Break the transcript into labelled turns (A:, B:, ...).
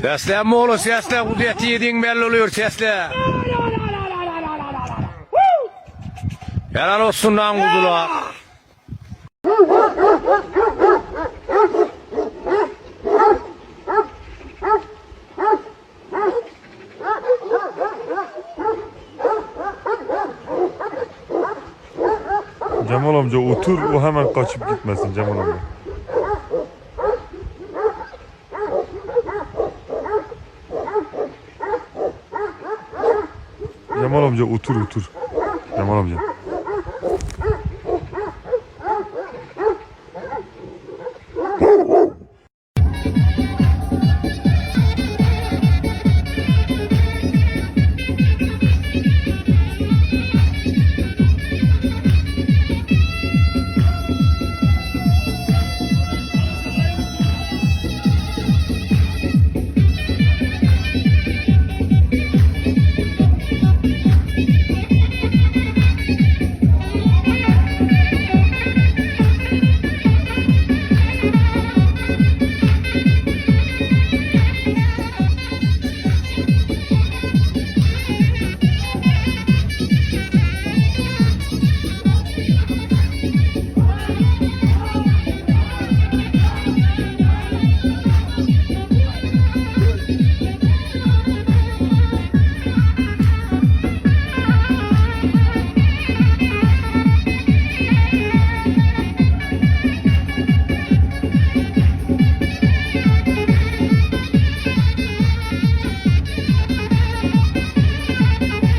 A: Seslenme oğlum seslen. Kudreti yediğin belli oluyor sesle. Helal olsun lan kudula.
B: Cemal amca otur o hemen kaçıp gitmesin Cemal amca. Cemal amca otur otur. Cemal amca.